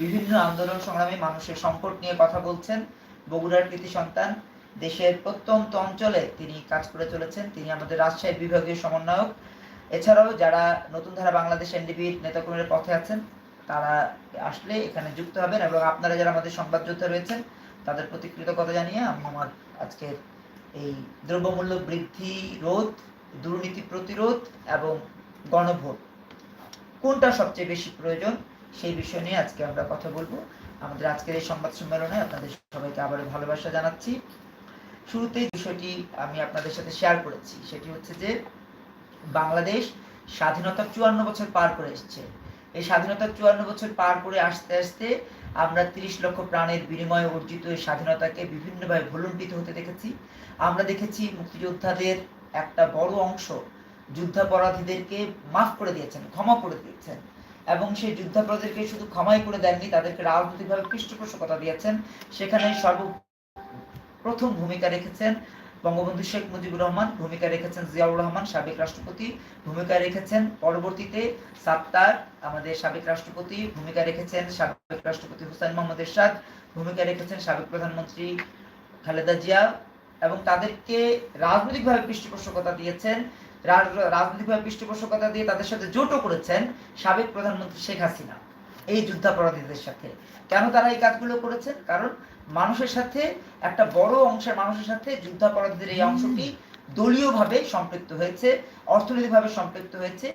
বিভিন্ন আন্দোলন সংগ্রামী মানুষের সংকট নিয়ে কথা বলছেন বগুড়ার কৃতি সন্তান। দেশের প্রত্যন্ত অঞ্চলে তিনি কাজ করে চলেছেন। তিনি আমাদের রাজশাহী বিভাগীয় সমন্বয়ক। এছাড়াও যারা নতুন ধারা বাংলাদেশ এনডিবির নেতাকর্মীর পথে আছেন, তারা আসলে এখানে যুক্ত হবেন এবং আপনারা যারা আমাদের সংবাদ যোদ্ধা রয়েছেন, তাদের প্রতি কৃতজ্ঞতা জানিয়ে আমি আমার আজকের এই দ্রব্যমূল্য বৃদ্ধি রোধ, দুর্নীতি প্রতিরোধ এবং গণভোট। কোনটা সবচেয়ে বেশি প্রয়োজন? সেই বিষয় নিয়ে আজকে আমরা কথা বলব। আমাদের আজকের এই সংবাদ সম্মেলনে আপনাদের সবাইকে আবারও ভালোবাসা জানাচ্ছি। শুরুতেই বিষয়টি আমি আপনাদের সাথে শেয়ার করেছি। সেটি হচ্ছে যে, বাংলাদেশ স্বাধীনতার চুয়ান্ন বছর পার করে এসছে। এই স্বাধীনতার চুয়ান্ন বছর পার করে আসতে আসতে আমরা তিরিশ লক্ষ প্রাণের বিনিময়ে অর্জিত এই স্বাধীনতাকে বিভিন্নভাবে ভুলুণ্ঠিত হতে দেখেছি। আমরা দেখেছি মুক্তিযোদ্ধাদের একটা বড় অংশ যুদ্ধাপরাধীদেরকে মাফ করে দিয়েছেন, ক্ষমা করে দিয়েছেন। এবং সেই যুদ্ধাপরাধীদেরকে শুধু ক্ষমাই করে দেননি, তাদেরকে রাজনৈতিকভাবে পৃষ্ঠপোষকতা দিয়েছেন। সেখানে সর্ব প্রথম ভূমিকা রেখেছেন বঙ্গবন্ধু শেখ মুজিবুর রহমান, ভূমিকা রেখেছেন জিয়াউর রহমান, সাবেক রাষ্ট্রপতি, ভূমিকা রেখেছেন পরবর্তীতে সাত্তার, আমাদের সাবেক রাষ্ট্রপতি, ভূমিকা রেখেছেন সাবেক রাষ্ট্রপতি হুসাইন মোহাম্মদ এরশাদ, ভূমিকা রেখেছেন সাবেক প্রধানমন্ত্রী খালেদা জিয়া, এবং তাদেরকে রাজনৈতিকভাবে পৃষ্ঠপোষকতা দিয়েছেন রাজনৈতিকভাবে পৃষ্ঠপোষকতা দিয়ে তাদের সাথে জোটও করেছেন সাবেক প্রধানমন্ত্রী শেখ হাসিনা এই যুদ্ধাপরাধীদের সাথে। কেন তারা এই কাজগুলো করেছেন? কারণ মানুষের সাথে একটা বড় অংশের মানুষের সাথে যুদ্ধাপরাধীদের এই অংশটি দলীয়ভাবে সম্পৃক্ত হয়েছে অর্থনৈতিকভাবে সম্পৃক্ত হয়েছে।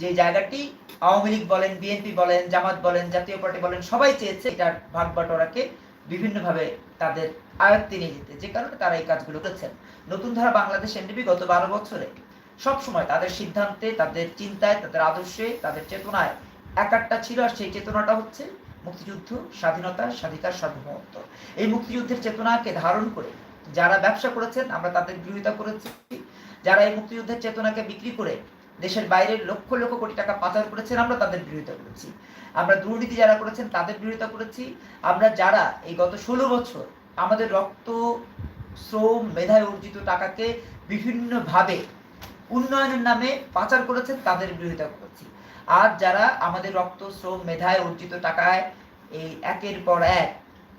যে জায়গাটি আওয়ামী লীগ বলেন বিএনপি বলেন জামাত বলেন জাতীয় পার্টি বলেন সবাই চেয়েছে এটার ভাগ বাটোয়ারাকে বিভিন্নভাবে তাদের আয়ত্তে নিয়ে যেতে। যে কারণে তারা এই কাজগুলো করেছেন। নতুন ধারা বাংলাদেশ এনডিপি গত বারো বছরে সব সময় তাদের সিদ্ধান্তে, তাদের চিন্তায়, তাদের আদর্শে, তাদের চেতনায় এক একটা ছিল আর সেই চেতনাটা হচ্ছে মুক্তিযুদ্ধ, স্বাধীনতা, স্বাধিকার, সার্বভৌমত্ব। এই মুক্তিযুদ্ধের চেতনাকে ধারণ করে যারা ব্যবসা করেছেন, আমরা তাদের বিরোধিতা করেছি। যারা এই মুক্তিযুদ্ধের চেতনাকে বিক্রি করে দেশের বাইরের লক্ষ লক্ষ কোটি টাকা পাচার করেছেন, আমরা তাদের বিরোধিতা করেছি। আমরা দুর্নীতি যারা করেছেন, তাদের বিরোধিতা করেছি। আমরা যারা এই গত ষোলো বছর আমাদের রক্ত, শ্রম, মেধায় অর্জিত টাকাকে বিভিন্নভাবে উন্নয়নের নামে পাচার করেছেন, তাদের বিরোধিতা করেছি। আর যারা আমাদের রক্ত, শ্রম, মেধায় অর্জিত টাকায় এই একের পর এক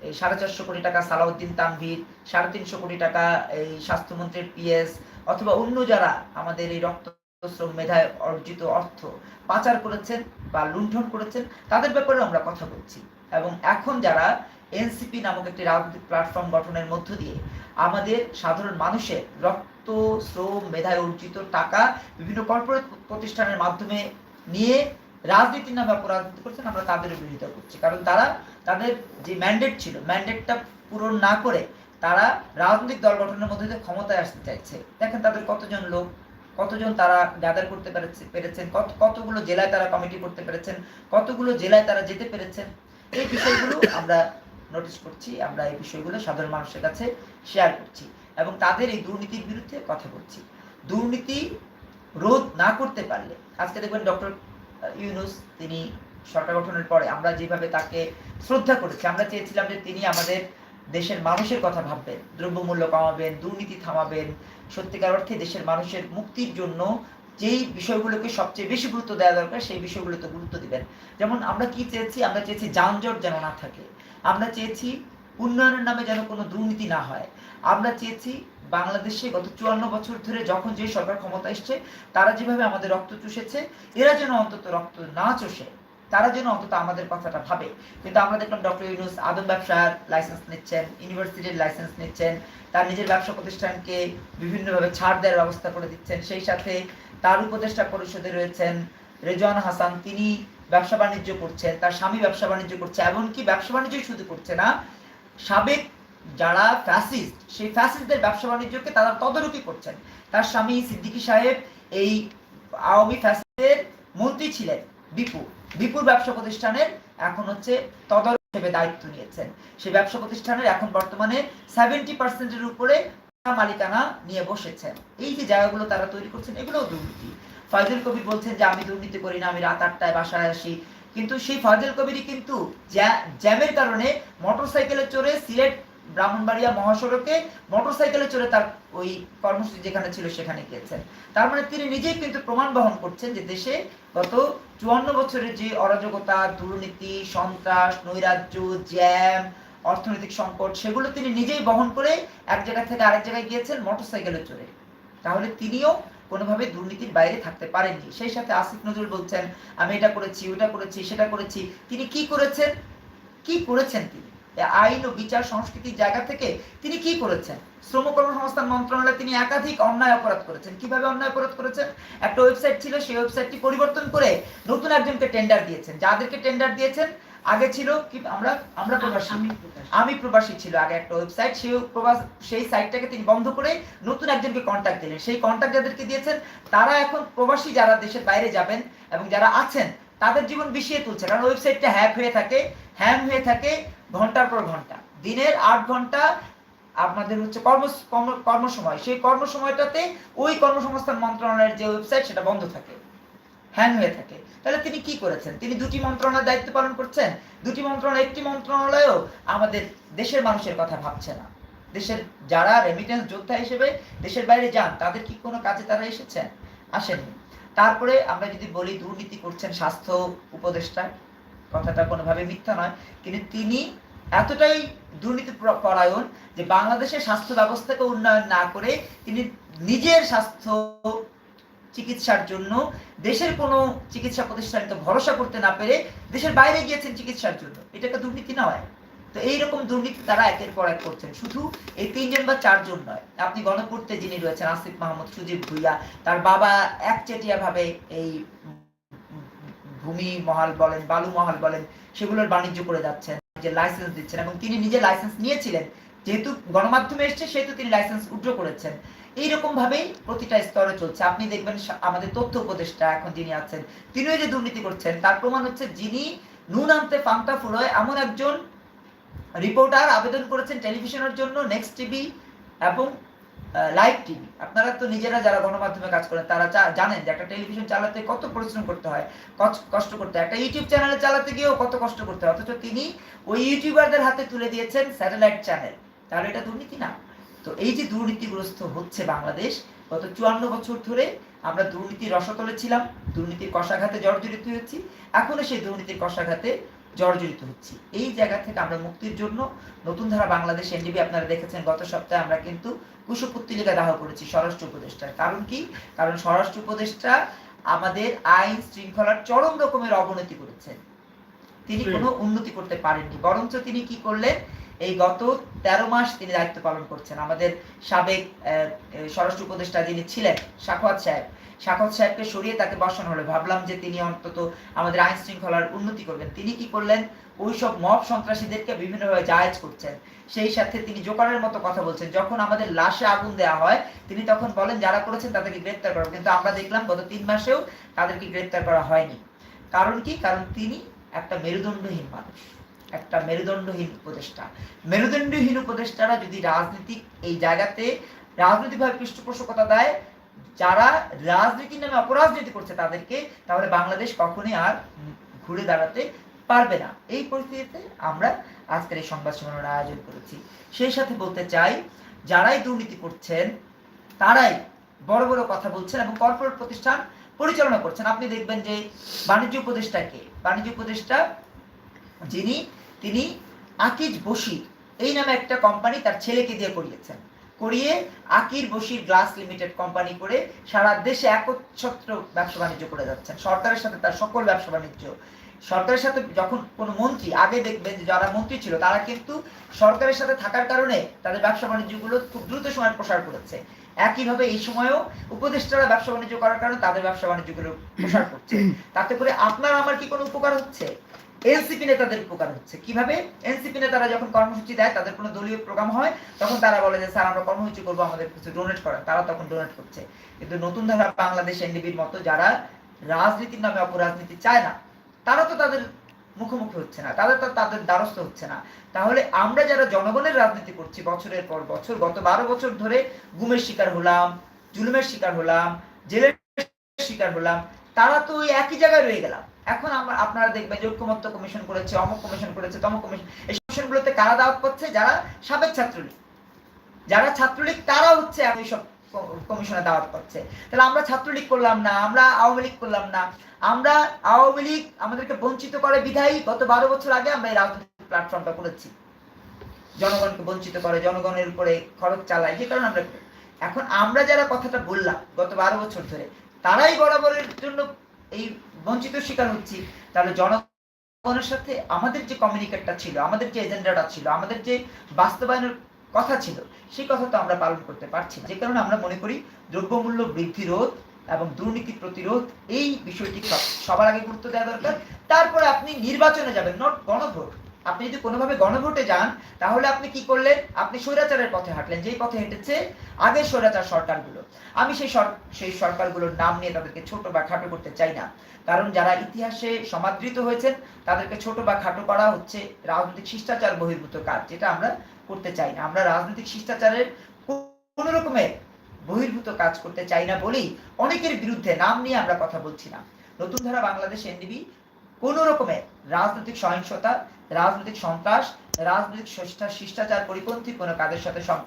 এই সাড়ে চারশো কোটি টাকা সালাউদ্দিন তানভীর, সাড়ে তিনশো কোটি টাকা এই স্বাস্থ্যমন্ত্রীর পিএস অথবা অন্য যারা আমাদের এই রক্ত, শ্রম, মেধায় অর্জিত অর্থ পাচার করেছেন বা লুণ্ঠন করেছেন, তাদের ব্যাপারে আমরা কথা বলছি। এবং এখন যারা এনসিপি নামক একটি রাজনৈতিক প্ল্যাটফর্ম গঠনের মধ্য দিয়ে আমাদের সাধারণ মানুষের রক্ত, শ্রম, মেধায় অর্জিত টাকা বিভিন্ন কর্পোরেট প্রতিষ্ঠানের মাধ্যমে নিয়ে রাজনীতির নামে অপরাজনীতি করছেন আমরা তাদের বিরোধিতা করছি। কারণ তারা তাদের যে ম্যান্ডেট ছিল ম্যান্ডেটটা পূরণ না করে তারা রাজনৈতিক দল গঠনের মধ্যে ক্ষমতায় আসতে চাইছে। দেখেন তাদের কতজন লোক, কতজন তারা গ্যাদার করতে পেরেছে, পেরেছেন, কত, কতগুলো জেলায় তারা কমিটি করতে পেরেছেন, কতগুলো জেলায় তারা যেতে পেরেছেন, এই বিষয়গুলো আমরা নোটিস করছি, আমরা এই বিষয়গুলো সাধারণ মানুষের কাছে শেয়ার করছি এবং তাদের এই দুর্নীতির বিরুদ্ধে কথা বলছি। দুর্নীতি রোধ না করতে পারলে, আজকে দেখবেন ডক্টর ইউনুস তিনি সরকার গঠনের পরে আমরা যেভাবে তাকে শ্রদ্ধা করেছি, আমরা চেয়েছিলাম যে তিনি আমাদের দেশের মানুষের কথা ভাববেন, দ্রব্যমূল্য কমাবেন, দুর্নীতি থামাবেন, সত্যিকার অর্থে দেশের মানুষের মুক্তির জন্য যেই বিষয়গুলোকে সবচেয়ে বেশি গুরুত্ব দেওয়া দরকার, সেই বিষয়গুলোতে গুরুত্ব দিবেন। যেমন আমরা কি চেয়েছি, আমরা চেয়েছি যানজট যেন না থাকে আমরা চেয়েছি উন্নয়নের নামে যেন কোনো দুর্নীতি না হয়। আমরা চেয়েছি বাংলাদেশে গত চুয়ান্ন বছর ধরে যখন যে সরকার ক্ষমতা এসছে, তারা যেভাবে আমাদের রক্ত চুষেছে, এরা যেন অন্তত রক্ত না চষে, তারা যেন অন্তত আমাদের কথাটা ভাবে। কিন্তু আমরা দেখলাম ডক্টর ইউনুস আদম ব্যবসার লাইসেন্স নিচ্ছেন ইউনিভার্সিটির লাইসেন্স নিচ্ছেন, তার নিজের ব্যবসা প্রতিষ্ঠানকে বিভিন্নভাবে ছাড় দেওয়ার ব্যবস্থা করে দিচ্ছেন। সেই সাথে তার উপদেষ্টা পরিষদে রয়েছেন রেজওয়ান হাসান। তিনি ব্যবসা বাণিজ্য করছেন তার স্বামী ব্যবসা বাণিজ্য করছে, এমনকি ব্যবসা বাণিজ্যই শুধু করছে না, সাবেক যারা ফ্যাসিস্ট সেই ফ্যাসিস্টদের ব্যবসা বাণিজ্যকে তারা তদারকি করছেন। তার স্বামী সিদ্দিকী সাহেব এই আওয়ামী ফ্যাসিস্টের মন্ত্রী ছিলেন, বিপু। বিপুর ব্যবসা প্রতিষ্ঠানের এখন হচ্ছে তদারক হিসেবে দায়িত্ব নিয়েছেন। সেই ব্যবসা প্রতিষ্ঠানের এখন বর্তমানে সেভেন্টি পার্সেন্টের উপরে মালিকানা নিয়ে বসেছেন। এই যে জায়গাগুলো তারা তৈরি করছেন, এগুলোও দুর্নীতি। ফয়জুল কবির বলছেন যে, আমি দুর্নীতি করি না, আমি রাত আটটায় বাসায় আসি। কিন্তু সেই ফয়জুল কবিরই কিন্তু জ্যামের কারণে মোটরসাইকেলে চড়ে সিলেট, ব্রাহ্মণবাড়িয়া মহাসড়কে মোটরসাইকেলে চড়ে তার ওই কর্মসূচি যেখানে ছিল সেখানে গিয়েছেন। তার মানে তিনি নিজেই কিন্তু প্রমাণ বহন করছেন যে দেশে গত চুয়ান্ন বছরের যে অরাজকতা, দুর্নীতি, সন্ত্রাস, নৈরাজ্য, জ্যাম, অর্থনৈতিক সংকট, সেগুলো তিনি নিজেই বহন করে এক জায়গা থেকে আরেক জায়গায় গিয়েছেন মোটরসাইকেলে চড়ে। তাহলে তিনিও কোনোভাবে দুর্নীতির বাইরে থাকতে পারেননি। সেই সাথে আসিফ নজরুল বলছেন, আমি এটা করেছি, ওটা করেছি, সেটা করেছি। তিনি কি করেছেন? কি করেছেন তিনি? আইন ও বিচার সংস্কৃতির জায়গা থেকে তিনি কি করেছেন? শ্রম কর্মসংস্থান মন্ত্রণালয়ে তিনি একাধিক অন্যায় অপরাধ করেছেন। কীভাবে অন্যায় অপরাধ করেছেন? একটা ওয়েবসাইট ছিল, সেই ওয়েবসাইটটি পরিবর্তন করে নতুন একজনকে টেন্ডার দিয়েছেন। যাদেরকে টেন্ডার দিয়েছেন আগে ছিল কি আমরা আমরা প্রবাসী। আমি প্রবাসী ছিল আগে একটা ওয়েবসাইট সেই প্রবাস সেই সাইটটাকে তিনি বন্ধ করে নতুন একজনকে কন্ট্যাক্ট দিলেন। সেই কন্ট্যাক্ট যাদেরকে দিয়েছেন তারা এখন প্রবাসী যারা দেশের বাইরে যাবেন এবং যারা আছেন তাদের জীবন বিষিয়ে তুলছে। কারণ ওয়েবসাইটটা হ্যাক হয়ে থাকে হ্যাং হয়ে থাকে ঘণ্টার পর ঘণ্টা। দিনের আট ঘণ্টা আপনাদের হচ্ছে কর্ম কর্ম- কর্মসময়। সেই কর্মসময়টাতে ওই কর্মসংস্থান মন্ত্রণালয়ের যে ওয়েবসাইট সেটা বন্ধ থাকে। হ্যাং হয়ে থাকে। তাহলে তিনি কি করেছেন? তিনি দুটি মন্ত্রণালয়ের দায়িত্ব পালন করছেন। দুটি মন্ত্রণালয়, একটি মন্ত্রণালয়ও আমাদের দেশের মানুষের কথা ভাবছে না। দেশের যারা রেমিটেন্স যোদ্ধা হিসেবে দেশের বাইরে যান, তাদের কি কোনো কাজে তারা এসেছেন? আসেননি। তারপরে আমরা যদি বলি, দুর্নীতি করছেন স্বাস্থ্য উপদেষ্টা কথাটা কোনোভাবে মিথ্যা নয়, কিন্তু তিনি এতটাই দুর্নীতি পরায়ণ যে বাংলাদেশের স্বাস্থ্য ব্যবস্থাকে উন্নয়ন না করে তিনি নিজের স্বাস্থ্য চিকিৎসার জন্য। দেশের কোনো চিকিৎসা প্রতিষ্ঠানে তো ভরসা করতে না পেরে দেশের বাইরে গিয়েছেন চিকিৎসার জন্য। এটাকে দুর্নীতি নয় তো এইরকম দুর্নীতি তারা একের পর এক করছেন। শুধু এই তিনজন বা চারজন নয়। আপনি গণপূর্তে যিনি রয়েছেন, আসিফ মাহমুদ সুজিব ভুইয়া, তার বাবা একচেটিয়া ভাবে এই ভূমি মহাল বলেন, বালু মহাল বলেন, সেগুলোর বাণিজ্য করে যাচ্ছেন, যে লাইসেন্স দিচ্ছেন এবং তিনি নিজে লাইসেন্স নিয়েছিলেন। যেহেতু গণমাধ্যমে এসছে, সেহেতু তিনি লাইসেন্স উড্র করেছেন। এইরকম ভাবেই প্রতিটা স্তরে চলছে। আপনি দেখবেন আমাদের তথ্য উপদেষ্টা এখন যিনি আছেন, তিনিও যে দুর্নীতি করছেন, তার প্রমাণ হচ্ছে যিনি নুন আনতে পান্তা ফুরোয় এমন একজন রিপোর্টার আবেদন করেছেন টেলিভিশনের জন্য নেক্সট টিভি এবং লাইভ টিভি আপনারা তো নিজেরা যারা গণমাধ্যমে কাজ করেন, তারা জানেন যে একটা টেলিভিশন চালাতে কত পরিশ্রম করতে হয় কষ্ট করতে হয়। একটা ইউটিউব চ্যানেলে চালাতে গিয়েও কত কষ্ট করতে হয়, অথচ তিনি ওই ইউটিউবারদের হাতে তুলে দিয়েছেন স্যাটেলাইট চ্যানেল তাহলে এটা দুর্নীতি না। তো এই যে দুর্নীতিগ্রস্ত হচ্ছে বাংলাদেশ গত চুয়ান্ন বছর ধরে আমরা দুর্নীতির রসতলে ছিলাম দুর্নীতির কষাঘাতে জর্জরিত হচ্ছি এখনও সেই দুর্নীতির কষাঘাতে জর্জরিত হচ্ছি। এই জায়গা থেকে আমরা মুক্তির জন্য নতুন ধারা বাংলাদেশ এনডিবি আপনারা দেখেছেন গত সপ্তাহে আমরা কিন্তু কুশপুত্তলিকা দাহ করেছি স্বরাষ্ট্র উপদেষ্টার। কারণ কি? কারণ স্বরাষ্ট্র উপদেষ্টা আমাদের আইন শৃঙ্খলার চরম রকমের অবনতি করেছেন। তিনি। কোনো উন্নতি করতে পারেননি। বরঞ্চ তিনি কি করলেন? এই গত তেরো মাস তিনি দায়িত্ব পালন করছেন। আমাদের সাবেক স্বরাষ্ট্র উপদেষ্টা যিনি ছিলেন, সাখাওয়াত সাহেব। সাখাওয়াত সাহেবকে সরিয়ে তাকে বসানো হলো। ভাবলাম যে তিনি অন্তত আমাদের আইন শৃঙ্খলার উন্নতি করবেন। তিনি কি করলেন? ওই সব মব সন্ত্রাসীদেরকে বিভিন্নভাবে জায়েজ করছেন। সেই সাথে তিনি জোকারের মতো কথা বলছেন। যখন আমাদের লাশে আগুন দেওয়া হয়, তিনি তখন বলেন, যারা করেছেন তাদেরকে গ্রেপ্তার করা। কিন্তু আমরা দেখলাম গত তিন মাসেও তাদেরকে গ্রেপ্তার করা হয়নি। কারণ কি? কারণ তিনি একটা মেরুদণ্ডহীন মানুষ। একটা মেরুদণ্ডহীন উপদেষ্টা। মেরুদণ্ডহীন উপদেষ্টারা যদি রাজনীতিক এই জায়গাতে রাজনৈতিকভাবে পৃষ্ঠপোষকতা দেয়, যারা রাজনীতির নামে অপরাজনীতি করছে তাদেরকে, তাহলে বাংলাদেশ কখনোই আর ঘুরে দাঁড়াতে পারবে না। এই পরিস্থিতিতে আমরা আজকের এই সংবাদ সম্মেলনের আয়োজন করেছি। সেই সাথে বলতে চাই, যারাই দুর্নীতি করছেন, তারাই বড় বড় কথা বলছেন এবং কর্পোরেট প্রতিষ্ঠান পরিচালনা করছেন। আপনি দেখবেন যে বাণিজ্য উপদেষ্টাকে বাণিজ্য উপদেষ্টা যিনি তিনি আকিজ বশির, এই নামে একটা কোম্পানি তার ছেলেকে দিয়ে করিয়েছেন। করিয়ে Akij Bashir glass limited company করে সারা দেশে একচ্ছত্র ব্যবসা বাণিজ্য করে যাচ্ছেন। সরকারের সাথে তার সকল ব্যবসা বাণিজ্য। সরকারের সাথে যখন কোনো মন্ত্রী, আগে দেখবেন যারা মন্ত্রী ছিল, তারা কিন্তু সরকারের সাথে থাকার কারণে তাদের ব্যবসা বাণিজ্যগুলো খুব দ্রুত সময় প্রসার করেছে। একইভাবে এই সময়েও উপদেষ্টারা ব্যবসা বাণিজ্য করার কারণে তাদের ব্যবসা বাণিজ্যগুলো প্রসার করছে। তাতে করে আপনার আমার কি কোনো উপকার হচ্ছে? এনসিপি নেতাদের উপকার হচ্ছে। কীভাবে? এনসিপি নেতারা যখন কর্মসূচি দেয়, তাদের কোনো দলীয় প্রোগ্রাম হয়, তখন তারা বলে যে, স্যার, আমরা কর্মসূচি করব, আমাদের কিছু ডোনেট করেন তারা তখন ডোনেট করছে। কিন্তু নতুন ধারা বাংলাদেশ এনডিবির মতো যারা রাজনীতির নামে অপরাজনীতি চায় না, তারা তো তাদের মুখোমুখি হচ্ছে না তাদের তো তাদের দ্বারস্থ হচ্ছে না। তাহলে আমরা যারা জনগণের রাজনীতি করছি, বছরের পর বছর, গত বারো বছর ধরে গুমের শিকার হলাম, জুলুমের শিকার হলাম, জেলের শিকার হলাম, তারা তো ওই একই জায়গায় রয়ে গেলাম। এখন আমরা আপনারা দেখবেন যে ঐক্যমত্য কমিশন করেছে, অমুক কমিশন করেছে, তমুক কমিশন। এই কমিশনগুলোতে কারা দাওয়াত পাচ্ছে যারা সাবেক ছাত্রলীগ। যারা ছাত্রলীগ, তারা হচ্ছে এখন এইসব কমিশনে দাওয়াত পাচ্ছে তাহলে আমরা ছাত্রলীগ করলাম না, আমরা আওয়ামী লীগ করলাম না। আমরা আওয়ামী লীগ আমাদেরকে বঞ্চিত করে বিধায়ী। গত বারো বছর আগে আমরা এই রাজনৈতিক প্ল্যাটফর্মটা করেছি জনগণকে বঞ্চিত করে, জনগণের উপরে খরচ চালায়, যে কারণে আমরা। এখন আমরা যারা কথাটা বললাম গত বারো বছর ধরে, তারাই বরাবরের জন্য এই বঞ্চিত শিকার হচ্ছি, তাহলে জনগণের সাথে আমাদের যে কমিউনিকেটটা ছিল, আমাদের যে এজেন্ডাটা ছিল, আমাদের যে বাস্তবায়নের কথা ছিল, সেই কথা তো আমরা পালন করতে পারছি না। যে কারণে আমরা মনে করি দ্রব্যমূল্য বৃদ্ধি রোধ এবং দুর্নীতি প্রতিরোধ, এই বিষয়টি সবার আগে গুরুত্ব দেওয়া দরকার। তারপরে আপনি নির্বাচনে যাবেন নট গণভোট। আপনি যদি কোনোভাবে গণভোটে যান, তাহলে আপনি কি করলেন? আপনি স্বৈরাচারের পথে হাঁটলেন, যেই পথে হেঁটেছে আগের স্বৈরাচার সরকারগুলো। আমি সেই সেই সরকারগুলোর নাম নিয়ে তাদেরকে ছোট বা খাটো করতে চাই না। কারণ যারা ইতিহাসে সমাদৃত হয়েছেন, তাদেরকে ছোট বা খাটো করা হচ্ছে রাজনৈতিক শিষ্টাচার বহির্ভূত কাজ, যেটা আমরা করতে চাই না। আমরা রাজনৈতিক শিষ্টাচারের কোন রকমের বহির্ভূত কাজ করতে চাই না বলেই অনেকের বিরুদ্ধে নাম নিয়ে আমরা কথা বলছি না। নতুন ধারা বাংলাদেশ এনডিবি কোন রকমের রাজনৈতিক সহিংসতা রাজনৈতিক সন্ত্রাস রাজনৈতিক শিষ্টাচার পরিপন্থী কোনো কাজের সাথে সম্পৃক্ত